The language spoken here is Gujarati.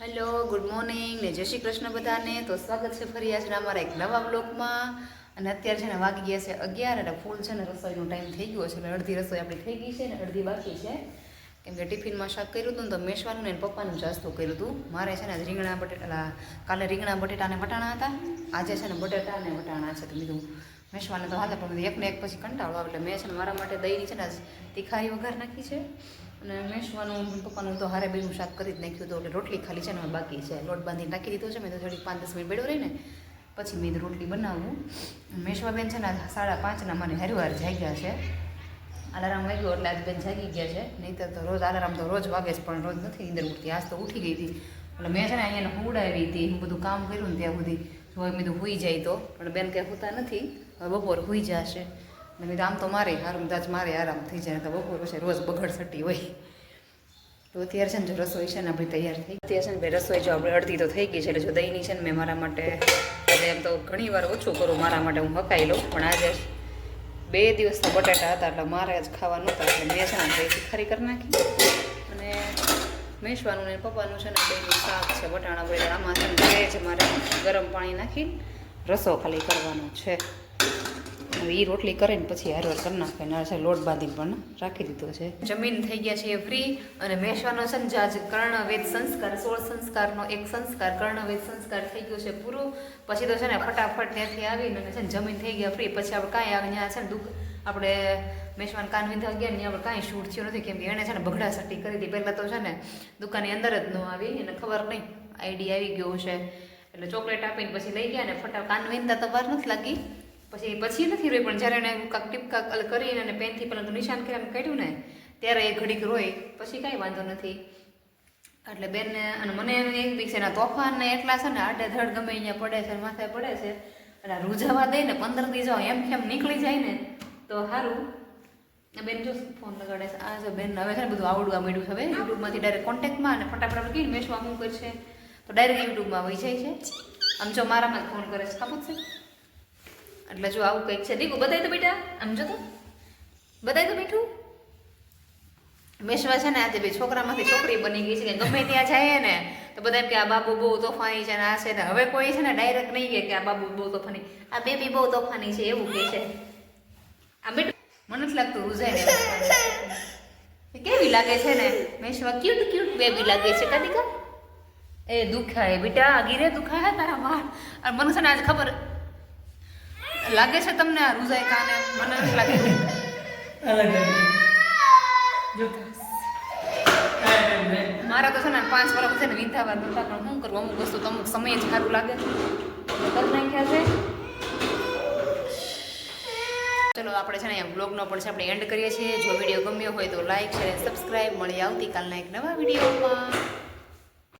હેલો ગુડ મોર્નિંગ ને જય શ્રી કૃષ્ણ બધાને. તો સ્વાગત છે ફરી આજના અમારા એક નવા બ્લોગમાં અને અત્યારે છે ને વાગી ગયા છે અગિયાર અને ફૂલ છે ને રસોઈનો ટાઈમ થઈ ગયો છે. એટલે અડધી રસોઈ આપણી થઈ ગઈ છે ને અડધી બાકી છે. કેમ કે ટિફિનમાં શાક કર્યું હતું ને તો મેશવાનું ને પપ્પાનું જાસ્તું કર્યું હતું. મારે છે ને આજ રીંગણા બટેટા કાલે રીંગણા બટેટા અને વટાણા હતા. આજે છે ને બટેટા ને વટાણા છે. તો બીજું મેશવાને તો હાથે પણ એકને એક પછી કંટાળો આવે. એટલે મેં છે ને મારા માટે દહીંની છે ને આજ તીખારી વઘાર નાખી છે. અને મેશવાનું પપ્પાનું તો હારે બેનું શાક કરી જ નાખ્યું હતું, એટલે રોટલી ખાલી છે ને બાકી છે. લોટ બાંધીને નાખી દીધો છે, મેં તો થોડી પાંચ દસ મિનિટ બેડો રહી ને પછી મેં રોટલી બનાવું. મેશવાબેન છે ને સાડા પાંચના મને હરવાર જાગ્યા છે. અલારામ વાગ્યો એટલે આજ બેન જાગી ગયા છે. નહીં તો રોજ અલારામ તો રોજ વાગે છે, પણ રોજ નથી નીંદર ઉઠતી આજ તો ઉઠી ગઈ હતી. એટલે મેં છે ને અહીંયા હુડાવી હતી, હું બધું કામ કર્યું ને ત્યાં સુધી. જો મેં કીધું હોઈ જાય તો. પણ બેન કંઈ હોતા નથી. હવે બપોર હોઈ જશે. મેં કીધું, આમ તો મારે આરામ દાજ મારે આરામ થઈ જાય, તો બપોર પછી રોજ બગડ સટી હોય. તો અત્યારે છે ને જો રસોઈ છે ને આપણી તૈયાર થઈ અત્યારે છે ને ભાઈ રસોઈ જો આપણે અડધી તો થઈ ગઈ છે, એટલે જો દહીંની છે ને મેં મારા માટે, એટલે એમ તો ઘણી વાર ઓછું કરું મારા માટે, હું હકાઈ લઉં. પણ આજે બે દિવસના બટાટા હતા, એટલે મારે જ ખાવાનું હતા એટલે મેં છે ને દહીં તીખારી કરી નાખી. અને મેશવાનું ને પપ્પાનું છે ને દહીંનું શાક છે, વટાણા બટાણા આમાં છે ને બે મારે ગરમ પાણી નાખીને રસો ખાલી કરવાનો છે. હવે એ રોટલી કરીને પછી હારવાર કરી નાખે ને લોટ બાંધીને પણ રાખી દીધો છે. જમીન થઈ ગયા છે ફ્રી અને મેશવાનો છે ને જે આજ કર્ણવેદ સંસ્કાર, સોળ સંસ્કારનો એક સંસ્કાર, કર્ણવેદ સંસ્કાર થઈ ગયો છે પૂરો. પછી તો છે ને ફટાફટ ત્યાંથી આવીને છે ને જમીન થઈ ગયા ફ્રી પછી આપણે કાંઈ આવે છે ને દુઃખ, આપણે મેશવાન કાન વિંધા ગયા ને આપણે કાંઈ શૂટ થયું નથી, કેમ કે એણે છે ને બગડા સટ્ટી કરી હતી. પહેલાં તો છે ને દુકાનની અંદર જ ન આવી એને ખબર નહીં, આઈડી આવી ગયો છે એટલે ચોકલેટ આપીને પછી લઈ ગયા ને ફટાફટ. કાન વિંધતા તો વાર નથી લાગી. પછી પછી નથી રોઈ, પણ જ્યારે એને કાંક ટીપકાક અલ કરીને અને પેનથી પેલા નિશાન એમ કાઢ્યું ને, ત્યારે એ ઘડીક રોય પછી કાંઈ વાંધો નથી. એટલે બેનને અને મને એક બી છે એના તોફાન એટલા છે ને આડે ધડ ગમે અહીંયા પડે છે, માથે પડે છે. આ રૂઝાવા દઈ ને પંદર દી જાઓ એમ કેમ નીકળી જાય ને? તો સારું બેન જો ફોન લગાડે છે. આ જો બેન હવે છે ને બધું આવડવા માંડ્યું છે. હવે યુટ્યુબમાંથી ડાયરેક્ટ કોન્ટેક્ટમાં અને ફટાફટ આપણે કહીને મેશમાં શું કરશે તો ડાયરેક્ટ યુટ્યુબમાં વહી જાય છે. આમ જો મારામાં ફોન કરે છે. ખબર છે? એટલે જો આવું કંઈક છે. દીકુ બતાવી તો બેટા. આમ જો તો. બતાવી તો બેઠું. મેશવા છે ને આજે બે છોકરામાંથી છોકરી બની ગઈ છે કે ગમે ત્યાં જાય ને તો બધા એમ કે આ બાબુ બહુ તોફાની છે ને આ છે ને. હવે કોઈ છે ને ડાયરેક્ટ નહીં કહે કે આ બાબુ બહુ તોફાની. આ બેબી બહુ તોફાની છે એવું કે છે. આ બેટ મને જ લાગતું રૂઝાય ને કેવી લાગે છે ને? મેશવા ક્યુટ ક્યુટ બેબી લાગે છે કદી કા એ દુખાય બેટા ગીરે દુખાય તારા માર અને મને છે ને આજે ખબર લાગે છે તમને આ રૂઝાય કાને? મને નથી લાગે અલગ જો મારા તો છે ને પાંચ વર્ષ છે ને વિંધાવા નહોતા પણ શું કરવું અમુક વસ્તુ તો અમુક સમય જ સારું લાગે. છે કરી નાખ્યા છે. ચલો આપણે છે ને અહીંયા બ્લોગનો પણ છે આપણે એન્ડ કરીએ છીએ. જો વીડિયો ગમ્યો હોય તો લાઈક શેર સબસ્ક્રાઈબ મળીએ આવતીકાલના એક નવા વિડીયોમાં